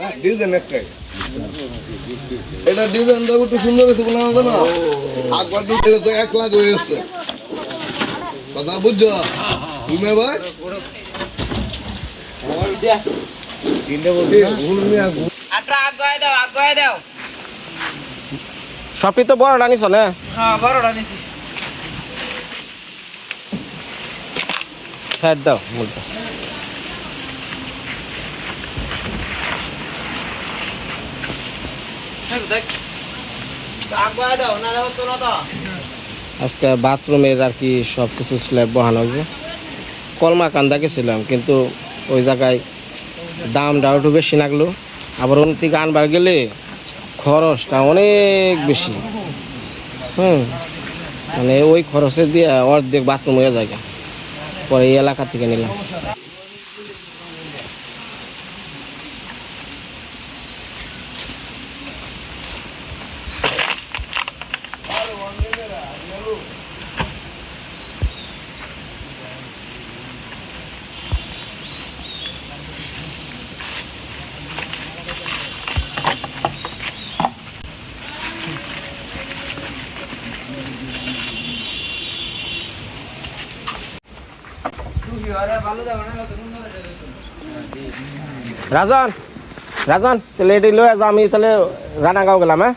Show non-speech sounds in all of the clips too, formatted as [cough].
হ্যাঁ ডিজাইন একটাই এটা ডিজাইনটা একটু সুন্দর হয়েছে বলে আমাকে না আকবার এটা তো এক লাখ হয়ে গেছে। কথা বুঝছ? তুমি ভাই? দাও সবই তো বড় রানিস না হ্যাঁ নিছি সাইড দাও দেখ আগুয়াই দাও না হতো না তো আজকে বাথরুমের আর কি সব কিছু স্ল্যাব বহানো হবে কলমা কান্দা গেছিলাম, কিন্তু ওই জায়গায় দামটা একটু বেশি লাগল। আবার অন্য থেকে আনবার গেলে খরচটা অনেক বেশি। হুম মানে ওই খরচে দিয়ে অর্ধেক বাথরুম হয়ে যায় পরে এলাকা থেকে নিলাম। রাজন রাজন তাহলে এটি লয়ে যাও আমি তাহলে রানাগাঁও গেলাম হ্যাঁ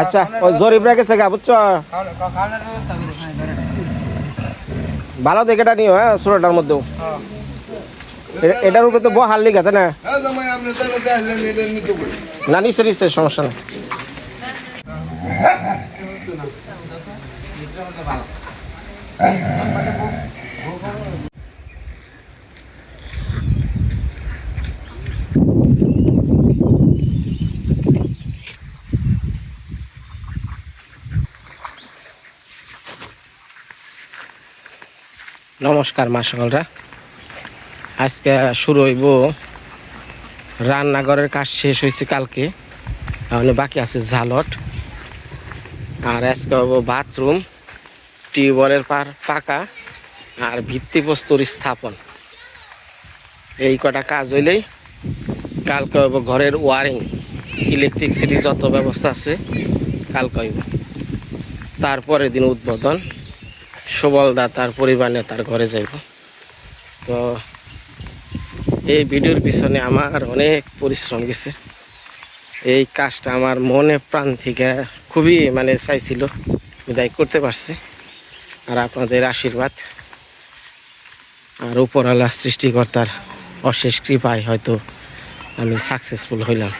আচ্ছা ওই জরিপ রেখেছে গা বুঝছ ভালো দেখে এটা নিও হ্যাঁ ষোলোটার মধ্যেও। এটার উপরে তো বহাল লিখা তাই না। না নিশ্চয় নিশ্চয় সমস্যা নেই। নমস্কার মা সকলরা আজকে শুরু হইব। রান্নাঘরের কাজ শেষ হয়েছে কালকে। তাহলে বাকি আছে ঝালট। আর আজকে হব বাথরুম, টিউবওয়েলের পার পাকা, আর ভিত্তিপ্রস্তর স্থাপন। এই কটা কাজ হইলেই কালকে হইব ঘরের ওয়ারিং। ইলেকট্রিসিটি যত ব্যবস্থা আছে, কালকে হইব। তারপরের দিন উদ্বোধন। সুবলদা তার পরিবার নিয়ে তার ঘরে যাইব। তো এই ভিডিওর পিছনে আমার অনেক পরিশ্রম গেছে। এই কাজটা আমার মনে প্রাণ থেকে খুবই মানে চাইছিল, বিদায় করতে পারছি। আর আপনাদের আশীর্বাদ। আর উপরওয়ালা সৃষ্টিকর্তার অশেষ কৃপায় হয়তো আমি সাকসেসফুল হইলাম।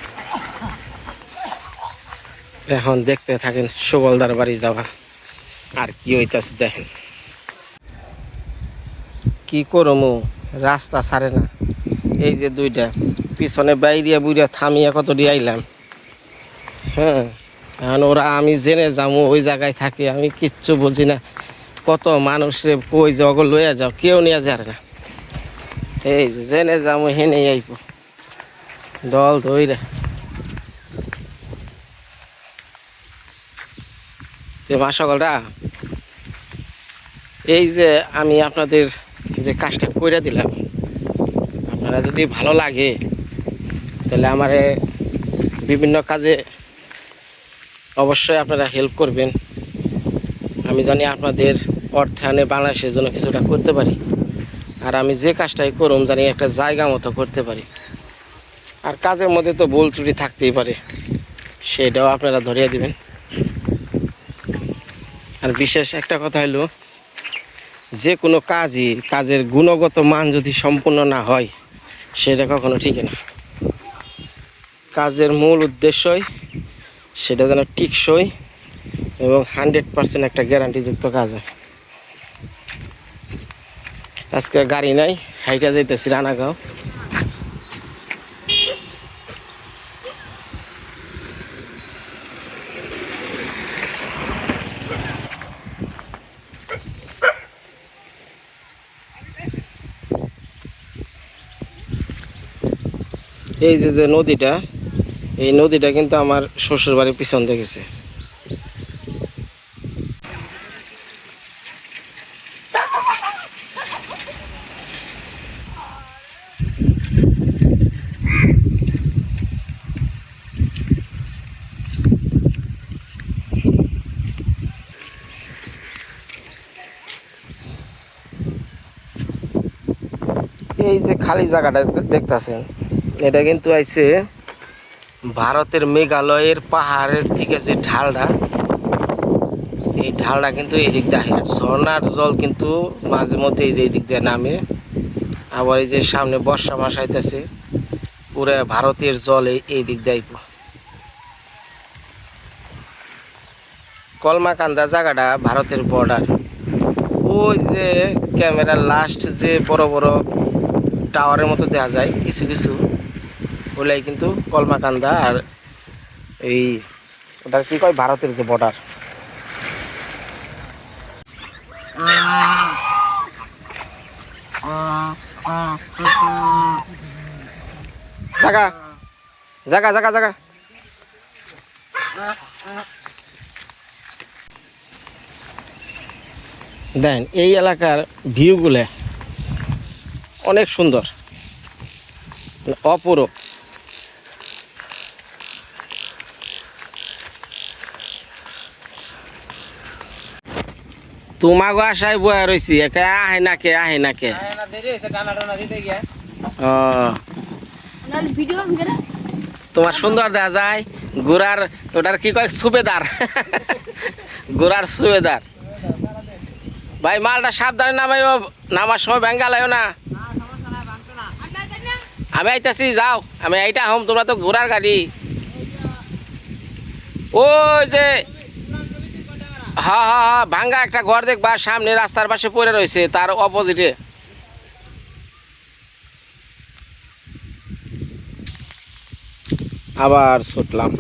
এখন দেখতে থাকেন সুবলদার বাড়ি যাওয়া। আর কি হইতাছে দেখেন। কি করমু রাস্তা ছাড়ে না। এই যে দুইটা, পিছনে বাইরিয়া বুড়িয়া থামিয়া কত দিয়ে আইলাম। হ্যাঁ ওরা আমি জেনে যাব ওই জায়গায় থাকি, আমি কিচ্ছু বুঝি না। কত মানুষে কই জগ লইয়া যাও, কেউ নিয়ে যার না। এই জেনে যাব হেনে আইব। দল ধইরে। সকলরা, এই যে আমি আপনাদের যে কাজটা করে দিলাম, আপনারা যদি ভালো লাগে, তাহলে আমারে বিভিন্ন কাজে অবশ্যই আপনারা হেল্প করবেন। আমি জানি আপনাদের অর্থায়নে বাংলাদেশের জন্য কিছুটা করতে পারি, আর আমি যে কাজটাই করুম জানি একটা জায়গা মতো করতে পারি। আর কাজের মধ্যে তো ভুল ত্রুটি থাকতেই পারে, সেটাও আপনারা ধরিয়ে দিবেন। আর বিশেষ একটা কথা হলো, যে কোনো কাজই কাজের গুণগত মান যদি সম্পূর্ণ না হয়, সেটা কখনো ঠিক না। কাজের মূল উদ্দেশ্যই সেটা যেন টিকসই এবং হান্ড্রেড পার্সেন্ট একটা গ্যারান্টিযুক্ত কাজ হয়। আজকে গাড়ি নাই, হাইটা যাইতেছি রানাগাঁও এই যে যে নদীটা, এই নদীটা কিন্তু আমার শ্বশুর বাড়ির পিছন দেখেছে এই যে খালি জায়গাটা দেখতেছেন। এটা কিন্তু আইছে ভারতের মেঘালয়ের পাহাড়ের থেকে যে ঢালটা এই ঢালটা কিন্তু এই দিক দিয়ে ঝর্ণার জল কিন্তু মাঝে মধ্যে এই যে এই দিক দিয়ে নামে। আবার এই যে সামনে বর্ষা মাস আইতেছে, পুরো ভারতের জল এই এই দিক দিয়ে কলমাকান্দা জায়গাটা ভারতের বর্ডার ওই যে ক্যামেরার লাস্ট যে বড় বড় টাওয়ারের মতো দেখা যায়, কিছু কিছু। ওগুলাই কিন্তু কলমাকান্দা আর এই ওটা কি কয়? ভারতের যে বর্ডার জাগা জাগা জাগা জাগা। দেন, এই এলাকার ভিউগুলো অনেক সুন্দর। অপূরব তোমাগো আশায় বয়া রয়েছি একে আহে না কে আহে না কে তোমার সুন্দর দেখা যায় গোড়ার ওটার কি কয় সুবেদার। গোড়ার সুবেদার। ভাই মালটা সাবধানে নামাইও নামার সময় বেঙ্গালাইও না। আমি আইতাছি যাও আমি এইটা হম তোমরা তো ঘোড়ার গাড়ি। ওই যে হা হা হা, ভাঙ্গা একটা ঘর দেখবা, সামনে রাস্তার পাশে পড়ে রয়েছে, তার অপোজিটে আবার ছুটলাম।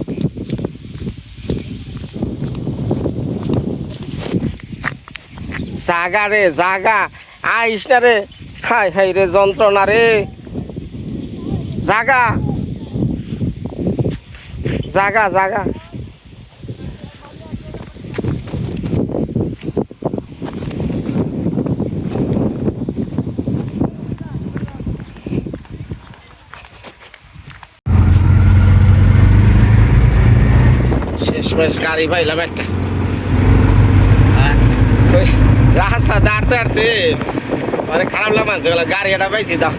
জাগা রে, জাগা আইস না রে খাই খাই রে, যন্ত্রণা রে। জাগা জাগা জাগা। শেষমেশ গাড়ি পাইলাম একটা। ওই রাস্তা দাঁড়তে দাঁড়তে মানে খারাপ লাগছে গাড়ি এটা পাইছি দাও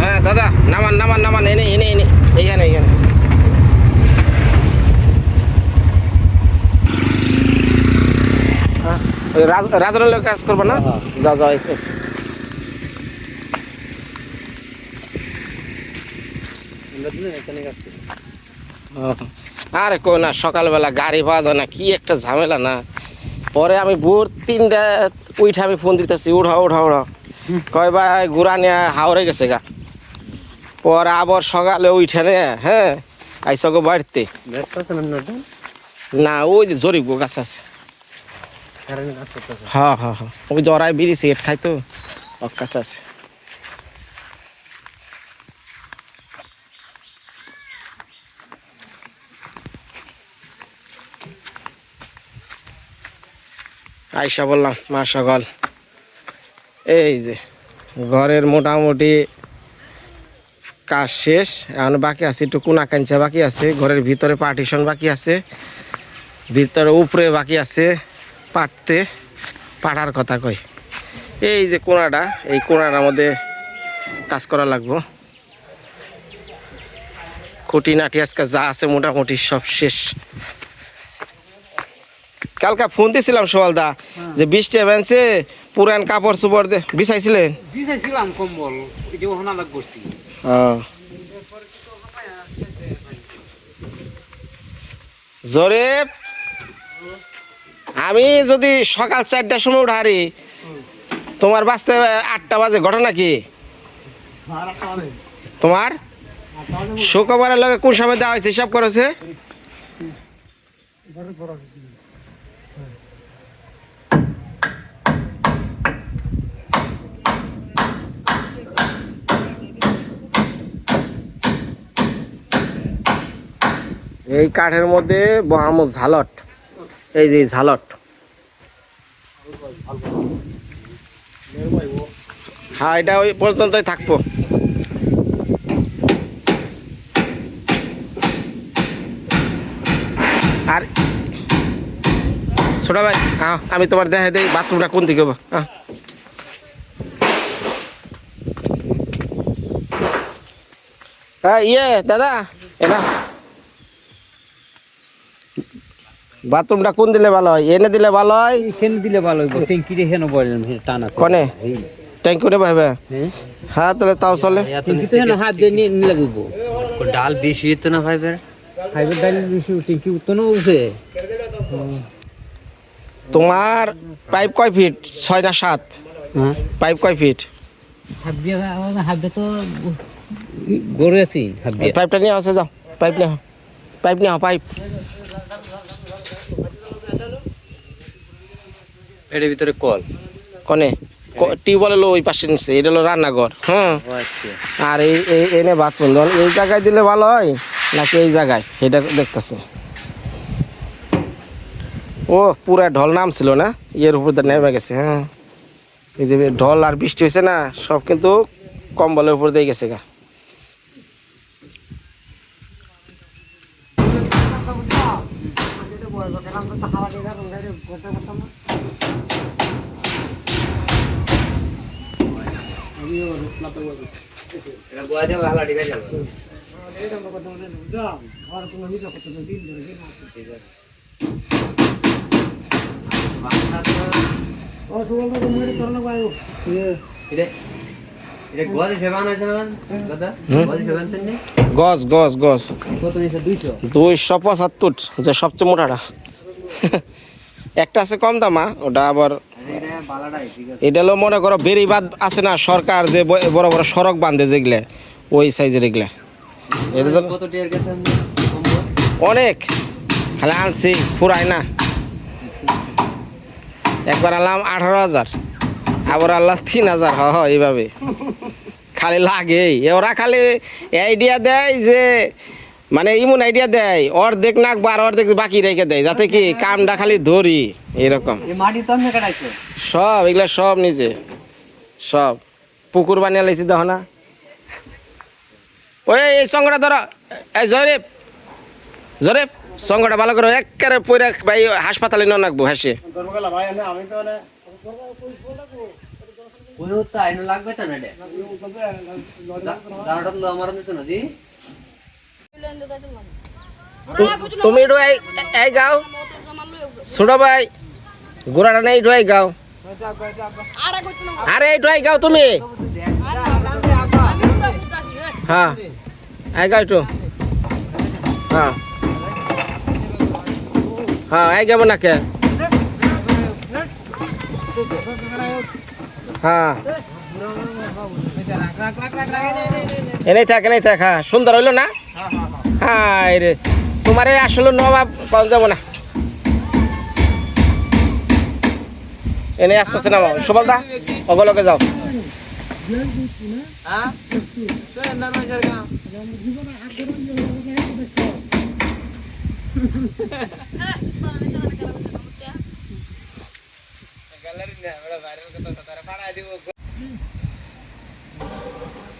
হ্যাঁ দাদা নামান নামান নামান এনে এনে এনে এইখানে এইখানে হ্যাঁ, কাজ করব না? যাও এই- এই- ও, আরে কই না সকালবেলা গাড়ি পাওয়া যায় না কি একটা ঝামেলা না। পরে আমি ভোর তিনটা উঠে আমি ফোন দিতেছি উঠা উঠা উঠা কয় ভাই ঘুরা নিয়ে হাওড়ে গেছে গা। পরে আবার সকালে উঠে নে হ্যাঁ আইসা গো বাড়িতে। না ওই যে জরিব গো গাছ আছে। হ্যাঁ হ্যাঁ হ্যাঁ। ওই জরায় বিড়ি খাই তো কাছে আছে। আইসা বললাম, মা সকাল। এই যে, ঘরের মোটামুটি কাজ শেষ, এখন বাকি আছে, একটু কোনা কাঞ্চা বাকি আছে, ঘরের ভিতরে পার্টিশন বাকি আছে, ভিতরে উপরে বাকি আছে। পাটতে পাটার কথা কই। এই যে কোনাটা এই কোনাটার মধ্যে কাজ করা লাগবো। খুঁটি নাটি আজকে যা আছে মোটামুটি সব শেষ। কালকে ফোন দিছিলাম সোয়ালদা যে বৃষ্টি বেঞ্চে পুরান কাপড় চোপড় দে বিছাইছিলেন? বিছাইছিলাম কম্বল করছি। ও। আমি যদি সকাল চারটার সময় উঠারি, তোমার বাঁচতে আটটা বাজে, ঘটনা কি? তোমার? শুক্রবারের লগে কোন সময় দেওয়া হয়েছে, হিসাব করেছে এই কাঠের মধ্যে বহামো ঝালট। এই যে ঝালট। হ্যাঁ এটা ওই পর্যন্তই থাকব। আর ছোট ভাই হ্যাঁ আমি তোমার দেখা দিই বাথরুমটা কোন দিকে হ্যাঁ হ্যাঁ ইয়ে দাদা এটা বাথরুমটা কোন দিলে ভালো হয়? এনে দিলে ভালো হয়? এখানে দিলে ভালো হইব। ট্যাঙ্কিতে হেন বলেন টান আছে। কনে? ট্যাঙ্ক করে ভাইবে হ্যাঁ। তাহলে তাও চলে। ট্যাঙ্কিতে হেন হাত দিয়ে নিয়ে লাগব ডাল বেশি হইতো না ফাইবার? ফাইবার ডাইল বেশি ট্যাঙ্কি উত্তনও উঠছে তোমার পাইপ কয় ফিট? ছয় না সাত? হ্যাঁ। পাইপ কয় ফিট? দিয়ে হাত তো গড়ে আছি হাত পাইপটা নিয়ে আসে যাও। পাইপ নিয়ে পাইপ নিয়ে পাইপ। এর ভিতরে কল? কনে? টিউবওয়েল হলো ওই পাশে নিচ্ছে এটা হলো রান্নাঘর হ্যাঁ আর এই এনে বাথরুম ধর এই জায়গায় দিলে ভালো হয় নাকি এই জায়গায়? এটা দেখতেছি। ও পুরা ঢল নাম ছিল না? ইয়ের উপর দিয়ে নেমে গেছে হ্যাঁ। এই যে ঢল আর বৃষ্টি হয়েছে না সব কিন্তু কম্বলের উপর দিয়ে গেছে গা এটা গোয়া দিয়ে ভালো ঠিক আছে এটা এটা গোয়া দিয়ে সেবান হয়েছে না দাদা গোয়া দিয়ে সেবান চেন গছ গছ গছ দুইশো পঁচাত্তর যে সবচেয়ে মোটাটা। [laughs] একটা আছে কম দামা ওটা আবার এটা হলো মনে করো বেরিবাদ আছে না সরকার যে বড় বড় সড়ক বাঁধে যেগুলা ওই সাইজের এগুলা। এটা তো অনেক। খালি আনছি ফুরায় না। একবার আনলাম আঠারো হাজার আবার আনলাম তিন হাজার হ এইভাবে। খালি লাগেই। ওরা খালি আইডিয়া দেয় যে মানে ইমন আইডিয়া দেয় অর্ধেক নাক বার অর্ধেক বাকি রেখে দেয় যাতে কি কামটা খালি ধরি এরকম। সব এগুলা সব নিজে। সব। পুকুর বানিয়ে লাইছি দেখো না। ওই এই সঙ্গটা ধরো। এই জরিফ জরিফ সঙ্গটা ভালো করে একেবারে পয়রা ভাই হাসপাতালে ন নাকবো হাসে। লাগবে তো না তুমি একটু এই গাও। ছোট ভাই, গোড়াটা নেই একটু এই গাও। আরে একটু এই গাও তুমি। হ্যাঁ এই গাও একটু হ্যাঁ হ্যাঁ এই গাবো না কে হ্যাঁ এনেই থাক এনেই থাক হ্যাঁ সুন্দর হইল না? রে তোমার আসলে নবাব পাওয়া যাব না। এনে আস্তে আস্তে নামাও। সুবল দা অগলকে যাও।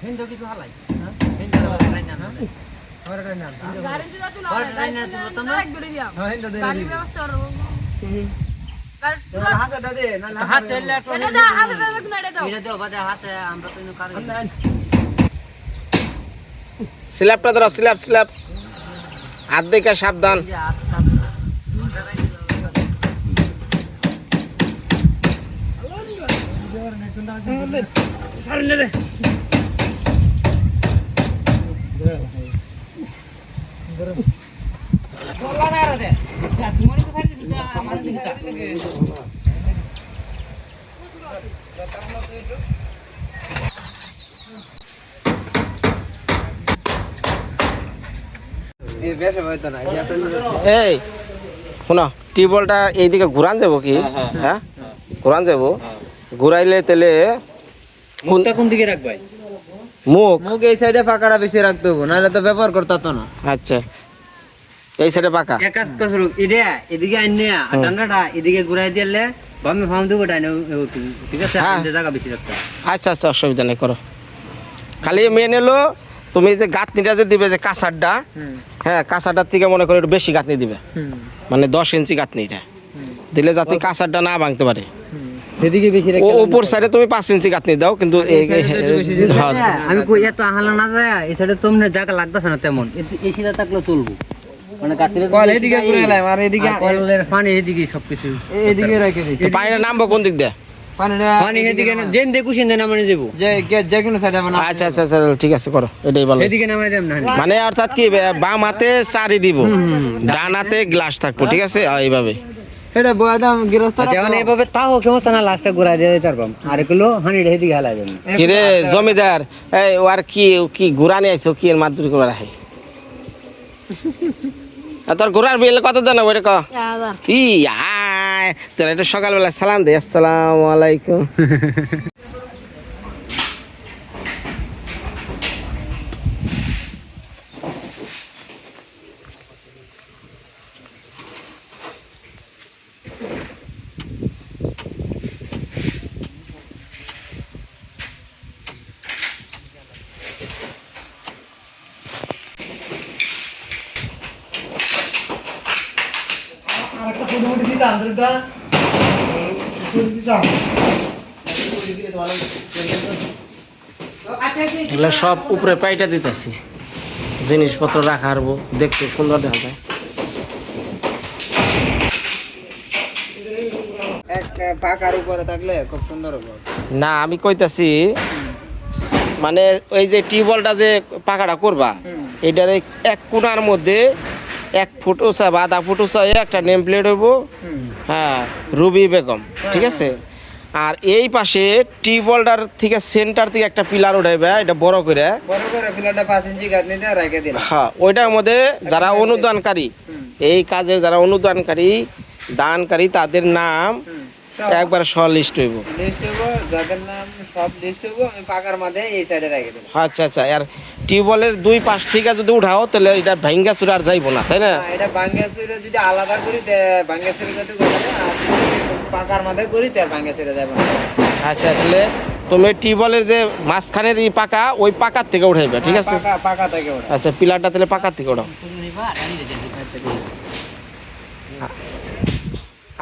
হিন্দু কিছু হালাই হাত স্ল্যাবটা ধরো স্ল্যাব স্ল্যাব হাত দেখে সাবধান সামনে এই শুনো টিউবওয়েলটা এইদিকে ঘুরান যাব কি? হ্যাঁ ঘুরান যাব। ঘুরাইলে তেলে মুখটা কোন দিকে রাখবাই? মুখ। মুখ এই সাইডে ফাঁকাটা বেশি রাখতে হব নাহলে তো ব্যবহার করতে না। আচ্ছা। এই সাইডে পাকা। এক কাজ করো এদিকে ডান্ডাটা এদিকে ঘুরাই দিলে বামে ফার্ম দেবো ডাইনে ঠিক আছে? হ্যাঁ। জায়গা বেশি রাখতে আচ্ছা আচ্ছা অসুবিধা নেই করো। খালি মেন এলো তুমি যে গাঁথনিটা যে দিবে যে কাঁচারটা হ্যাঁ থেকে মনে করো একটু বেশি গাঁথনি দিবে। মানে দশ ইঞ্চি গাঁথনিটা। দিলে যাতে কাঁচারটা না ভাঙতে পারে। এদিকে বেশি ও উপর সাইডে তুমি পাঁচ ইঞ্চি গাঁথনি দাও কিন্তু হ্যাঁ, হ্যাঁ, আমি কই এত আহালা না যায় এই সাইডে তোমরা জায়গা লাগতেছে না তেমন। এই সিধা থাকলে চলবো। মানে গাতিরে কল এদিকে ঘুরাইলাম, আর এদিকে- কলের পানি এদিকে সবকিছু এদিকে রেখে দিই। তো পানিটা নামবো কোন দিক দিয়ে? পানিটা পানি এদিকে না যেন দেখুছেন দেন মানে যাব। যে যে কোনো সাইডে মানে আচ্ছা আচ্ছা আচ্ছা ঠিক আছে করো। এটাই ভালো এদিকে নামাই দেব না। মানে অর্থাৎ কি বাম হাতে চারি দিব। ডান হাতে গ্লাস থাকব ঠিক আছে? এইভাবে। এটা বয়াদাম গৃহস্থ আচ্ছা এভাবে তা হোক সমস্যা না লাস্টটা ঘুরাই দিয়ে দিতে পারবাম আর এগুলো হানিটা এদিকে হেলাই দেন কিরে জমিদার এই আর কি ঘুরা নিয়ে আইছো কি এর মাদুরি করে রাখে? তোর ঘোরার বিল কত দেন ওইটা ক? ই আয় তোর এটা সকালবেলা সালাম দে আসসালামু আলাইকুম। [laughs] এগুলো সব উপরে পাইটা দিতেছি। জিনিসপত্র রাখা হারবো দেখতে সুন্দর দেখা যায়। পাকার উপরে থাকলে সুন্দর হবে। না আমি কইতাছি মানে ওই যে টিউবওয়েলটা যে পাকাটা করবা এটার এক কোনার মধ্যে এক ফুট উঁচা বা আধা ফুট উঁচা একটা নেম প্লেট হইব হ্যাঁ রুবি বেগম ঠিক আছে? আর এই পাশে টিউবওয়েলটার থেকে সেন্টার থেকে একটা পিলার উঠাইবে এটা বড় করে। হ্যাঁ ওইটার মধ্যে যারা অনুদানকারী এই কাজের যারা অনুদানকারী দানকারী তাদের নাম একবার স লিস্ট হইব। লিস্ট হব যাদের নাম সব লিস্ট হব আমি পাকার মাঝে এই সাইডে রেখে দিলাম আচ্ছা আচ্ছা আর টিউবওয়েলের দুই পাশ থেকে যদি উঠাও তাহলে এটা ভাঙ্গা চুরা আর যাইবো না তাই না? এটা বাঙ্গেশ্বরে যদি আলাদা করি যদি করা যদি পাকার মাঝে করি তার বাঙ্গেশ্বরে যাবে না। আচ্ছা তাহলে তুমি টিউবওয়েলের যে মাঝখানের এই পাকা ওই পাকার থেকে উঠাইবে ঠিক আছে? পাকা পাকা থেকে ওটা আচ্ছা পিলারটা তাহলে পাকার থেকে উঠাও।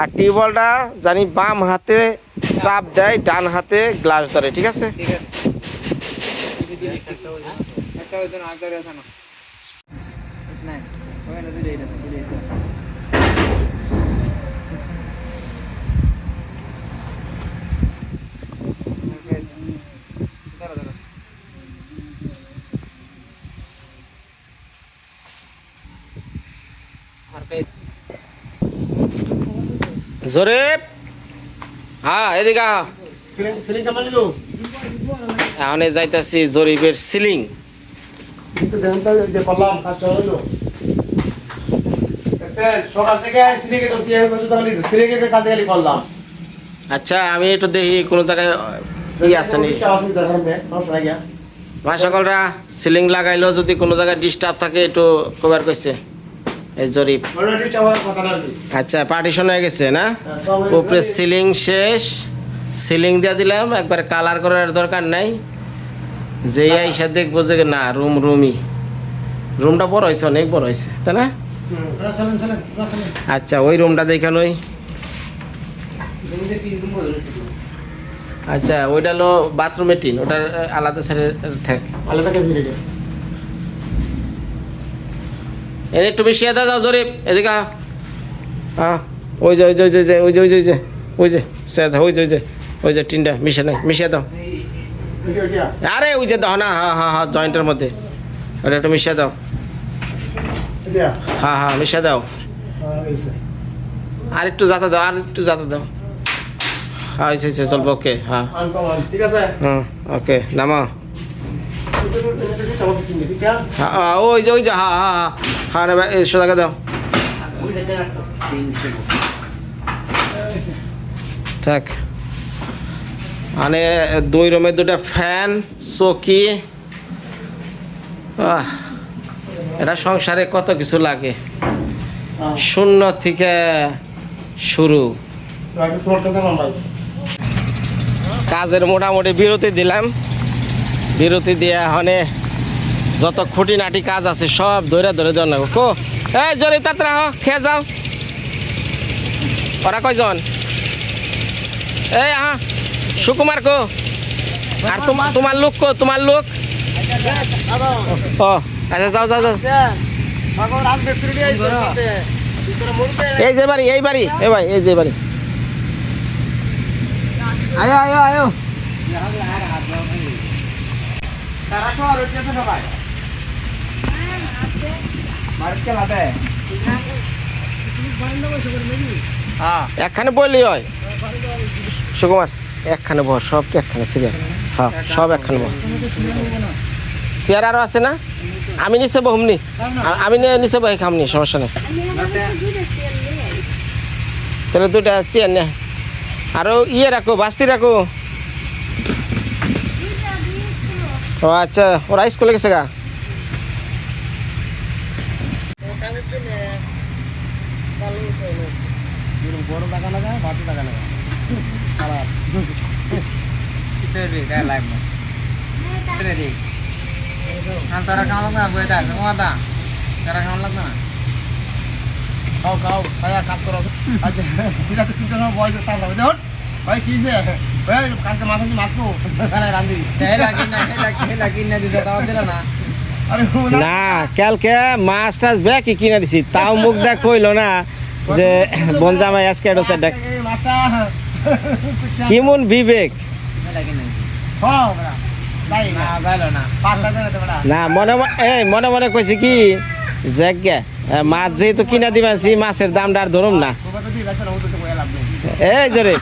আর টিউবওয়েলটা জানি বাম হাতে চাপ দেয়, ডান হাতে গ্লাস ধরে, ঠিক আছে? ঠিক আছে একটা হইতো না আগের আছে না নাই ওখানে দুইটাই আছে, দুইটাই আছে। ধরো, ধরো। জোরে। হ্যাঁ এদিকে। এখন যাইতাছি জরিপের সিলিং। আচ্ছা আমি একটু দেখি কোনো জায়গায়, ই আছে নি মা সকলরা সিলিং লাগাইলেও যদি কোনো জায়গায় ডিস্টার্ব থাকে, একটু কভার করছে। জরিপ। আচ্ছা পার্টিশন হয়ে গেছে, না? উপরে সিলিং শেষ। সিলিং দিয়ে দিলাম, একবার কালার করার দরকার নাই। যেই আইসা দেখব যে, না রুম রুমই রুমটা বড় হয়েছে, অনেক বড় হয়েছে, তাই না? আচ্ছা ওই রুমটা দেখান ওই আচ্ছা ওইটা হলো বাথরুমের টিন ওটা আলাদা সাইডে থাক এনে একটু বেশি দা যাও জরিপ এদিকে হ্যাঁ ওই যে ওই যে ওই যে ওই যে ওই যে ওই যে ওই যে সে ওই যে ওই যে ওই যে টিনটা মিশে নেই মিশিয়ে দাও আরে ওই যে দাও না হ্যাঁ হ্যাঁ হ্যাঁ জয়েন্টের মধ্যে ওটা একটু মিশিয়ে দাও হ্যাঁ হ্যাঁ মিশিয়ে দাও আর একটু যাতে দাও আর একটু যাতে দাও হ্যাঁ হয়েছে হয়েছে চলবো ওকে হ্যাঁ ঠিক আছে হুম ওকে নামা হ্যাঁ হ্যাঁ, ওই যে ওই যে হ্যাঁ হ্যাঁ হ্যাঁ হ্যাঁ নেবে এই সোজাকে দাও। থাক। মানে দুই রুমের দুটা ফ্যান, চকি। এটা সংসারে কত কিছু লাগে। শূন্য থেকে শুরু। কাজের মোটামুটি বিরতি দিলাম। বিরতি দিয়ে এখানে যত খুঁটিনাটি কাজ আছে সব ধরে ধরে ধরে নেব কো? এই জরি তাড়াতাড়ি হো খেয়ে যাও। ওরা কয়জন? এই আহা সুকুমার কো? আর তোমার তোমার লোক কো? তোমার লোক? ও আচ্ছা যাও যাও যাও। এই যে বাড়ি এই বাড়ি এই ভাই এই যে বাড়ি। আয়ো আয়ো আয়ো। তারা তো আর সবাই। একখানে বললি হয়? সুকুমার, একখানে বহ সব একখানে সিরিয়াল হ্যাঁ সব একখানে বহ চেয়ার আরও আছে না? আমি নিচে বহুমনি আমি নিচে বহি খামনি সমস্যা নেই। তাহলে দুটা চেয়ার নে। আরও ইয়ে রাখো, বাস্তি রাখো। ও আচ্ছা ওরা স্কুলে গেছে গা? তারা কেমন লাগবে? না তারা কেমন লাগবে না? খাও খাও খায়া কাজ করো। আচ্ছা ঠিক আছে তিনটা বয়স তার লাগবে দেখুন ভাই কি যে। ভাই কালকে মাছ কি মাছ রান্ধি দিল না। না। না কালকে মাছ টাছ কিনে দিছি? তাও মুখ দেখ কইলো না। যে বনজামাই আজকে এটা মাছটা কিমন বিবেক? না, মনে এই, মনে মনে কইছি কি জাগে মাছ যেহেতু কিনা দিবাছি মাছের দামটা আর ধরুম না। এই জরে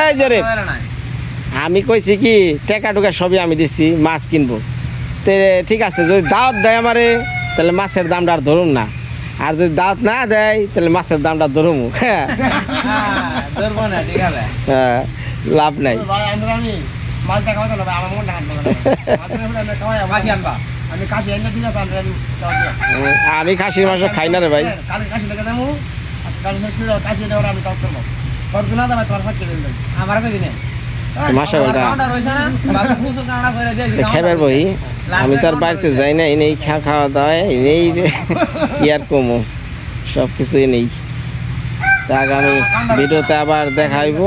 এই জরে আমি কইছি কি, টেকা টুকা সবই আমি দিছি, মাছ কিনবো। তে, ঠিক আছে, যদি দাওয়াত দেয় আমারে, তাহলে মাছের দামটা আর ধরুম না। আর যদি দাঁত না দেয় তাহলে মাছের দামটা ধরুম। হ্যাঁ। হ্যাঁ ধরবো না ঠিক আছে হ্যাঁ, লাভ নাই ভাই [laughs] আমি মন খাসির মাংস খাই না রে ভাই। দেবেন আমার খেবার বই। আমি তো আর বাড়িতে যাই না এনেই খাওয়া খাওয়া দাওয়া এনেই ইয়ার কমো। সব কিছু এনেই তা আগামী ভিডিওতে আবার দেখাইবো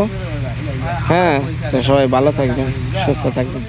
হ্যাঁ তো সবাই ভালো থাকবেন সুস্থ থাকবেন।